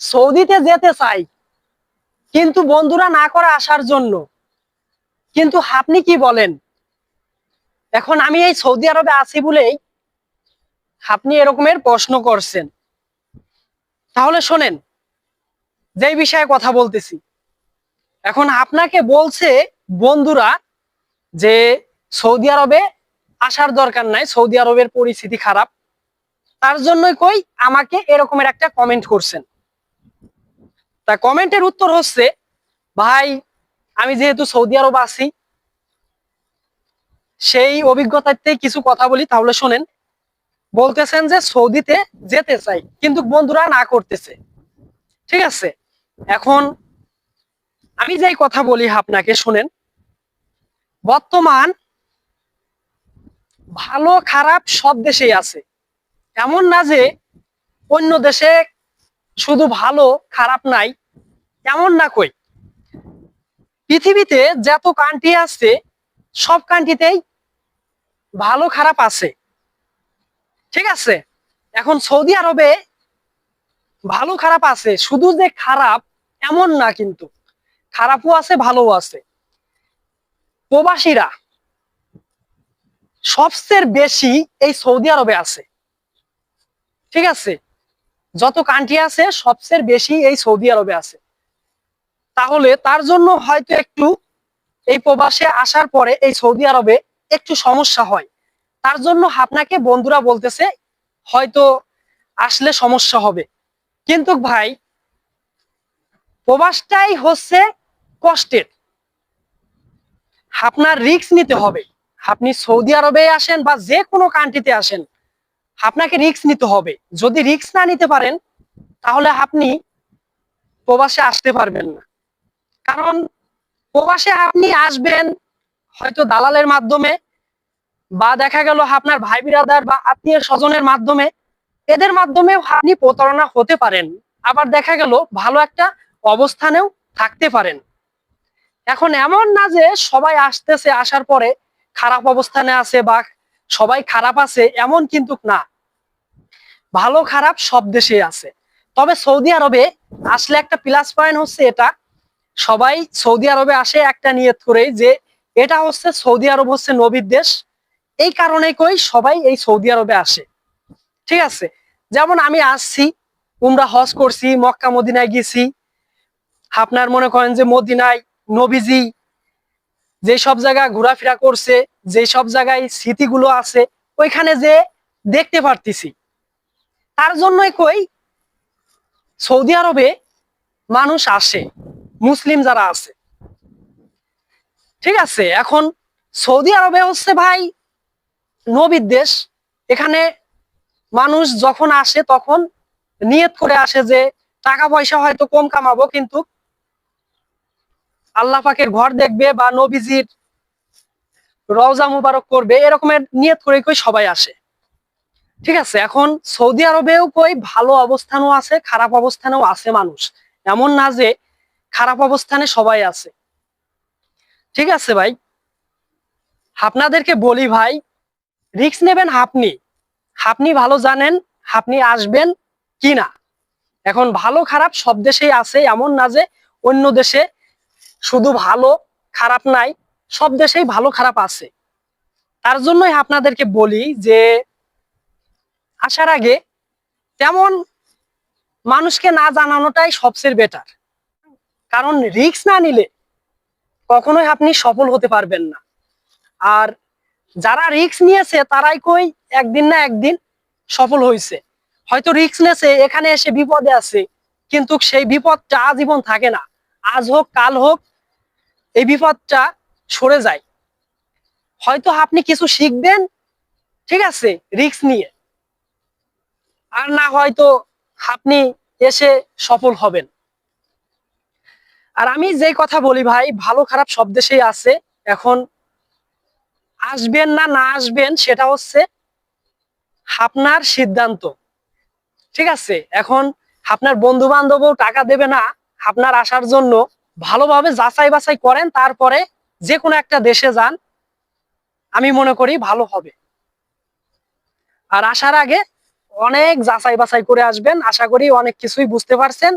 সৌদিতে যেতে চাই, কিন্তু বন্ধুরা না করে আসার জন্য। কিন্তু আপনি কি বলেন? এখন আমি এই সৌদি আরবে আছি বলেই আপনি এরকমের প্রশ্ন করছেন। তাহলে শোনেন, যেই বিষয়ে কথা বলতেছি। এখন আপনাকে বলছে বন্ধুরা যে সৌদি আরবে আসার দরকার নাই, সৌদি আরবের পরিস্থিতি খারাপ। তার জন্যই কই আমাকে এরকমের একটা কমেন্ট করছেন। তা কমেন্টের উত্তর হচ্ছে, ভাই, আমি যেহেতু সৌদি আরব আছি, সেই অভিজ্ঞতাতে কিছু কথা বলি, তাহলে শোনেন। বলতেছেন যে সৌদিতে যেতে চাই, কিন্তু বন্ধুরা না করতেছে। ঠিক আছে? এখন আমি যেই কথা বলি আপনাকে, শোনেন। বর্তমান ভালো, খারাপ সব দেশেই আছে। এমন না যে অন্য দেশে শুধু ভালো, খারাপ নাই। এমন না কই? পৃথিবীতে যত কান্ট্রি আছে, সব কান্ট্রিতেই ভালো খারাপ আছে। ঠিক আছে? এখন সৌদি আরবে ভালো খারাপ আছে, শুধু যে খারাপ এমন না কিন্তু। খারাপও আছে, ভালোও আছে। প্রবাসীরা সবচেয়ে বেশি এই সৌদি আরবে আছে। ঠিক আছে? যত কান্ট্রি আছে, সবচেয়ে বেশি এই সৌদি আরবে আছে। তাহলে তার জন্য হয়তো একটু এই প্রবাসে আসার পরে এই সৌদি আরবে একটু সমস্যা হয়। তার জন্য আপনাকে বন্ধুরা বলতেছে, হয়তো আসলে সমস্যা হবে। কিন্তু ভাই, প্রবাসটাই হচ্ছে কষ্টের। আপনার রিক্স নিতে হবে। আপনি সৌদি আরবে আসেন বা যে কোনো কান্ট্রিতে আসেন, আপনাকে রিক্স নিতে হবে। যদি রিক্স না নিতে পারেন, তাহলে আপনি প্রবাসে আসতে পারবেন না। কারণ প্রবাসে আপনি আসবেন হয়তো দালালের মাধ্যমে বা দেখা গেল আপনার ভাই বিরাদার বা আত্মীয় স্বজনের মাধ্যমে, এদের মাধ্যমেও আপনি প্রতারণা হতে পারেন। আবার দেখা গেল ভালো একটা অবস্থানেও থাকতে পারেন। এখন এমন না যে সবাই আসতেছে, আসার পরে খারাপ অবস্থানে আছে বা সবাই খারাপ আছে, এমন কিন্তু না। ভালো খারাপ সব দেশে আছে। তবে সৌদি আরবে আসলে একটা প্লাস পয়েন্ট হচ্ছে এটা সবাই সৌদি আরবে আসে একটা নিয়ত করে যে এটা হচ্ছে সৌদি আরব হচ্ছে নবীর দেশ। এই কারণে কই সবাই এই সৌদি আরবে আসে। ঠিক আছে? যেমন আমি আসছি, উমরা হজ করছি, মক্কা, মদিনায় গেছি। আপনার মনে করেন যে মদিনায় নবীজি যে সব জায়গা ঘোরাফেরা করছে, যে সব জায়গায় স্মৃতিগুলো আছে, ওইখানে যে দেখতে পারতেছি। তার জন্যই কই সৌদি আরবে মানুষ আসে। মুসলিম যারা আছে। ঠিক আছে, এখন সৌদি আরবে হচ্ছে ভাই নবীর দেশ। এখানে মানুষ যখন আসে তখন নিয়ত করে আসে যে টাকা পয়সা হয়তো কম কামাবো, কিন্তু আল্লাহ পাকের ঘর দেখবে বা নবীজির রওজা মুবারক করবে, এরকমের নিয়ত করে কই সবাই আসে। ঠিক আছে, এখন সৌদি আরবেও কই ভালো অবস্থানও আছে, খারাপ অবস্থানেও আছে মানুষ। এমন না যে খারাপ অবস্থানে সবাই আছে। ঠিক আছে ভাই? আপনাদেরকে বলি ভাই রিস্ক নেবেন আপনি। আপনি ভালো জানেন আপনি আসবেন কি না এখন ভালো খারাপ সব দেশেই আছে, এমন না যে অন্য দেশে শুধু ভালো খারাপ নাই, সব দেশেই ভালো খারাপ আছে। তার জন্যই আপনাদেরকে বলি যে, আসার আগে তেমন মানুষকে না জানানোটাই সবচেয়ে বেটার কারণ রিক্স না নিলে কখনোই আপনি সফল হতে পারবেন না। আর যারা রিস্ক নিয়েছে, তারাই কই একদিন না একদিন সফল হয়েছে হয়তো রিস্ক নিয়েছে, এখানে এসে বিপদে আছে, কিন্তু সেই বিপদটা আজীবন থাকে না। আজ হোক, কাল হোক, এই বিপদটা সরে যায়। হয়তো আপনি কিছু শিখবেন, ঠিক আছে, রিস্ক নিয়ে। আর না হয়তো আপনি এসে সফল হবেন। আর আমি যে কথা বলি ভাই, ভালো খারাপ সব দেশেই আছে। এখন আসবেন না না আসবেন সেটা হচ্ছে আপনার সিদ্ধান্ত। ঠিক আছে? এখন আপনার বন্ধু বান্ধবও টাকা দেবে না। আপনার আসার জন্য ভালোভাবে যাচাই বাছাই করেন, তারপরে যে কোনো একটা দেশে যান। আমি মনে করি ভালো হবে। আর আসার আগে অনেক যাচাই বাছাই করে আসবেন। আশা করি অনেক কিছুই বুঝতে পারছেন।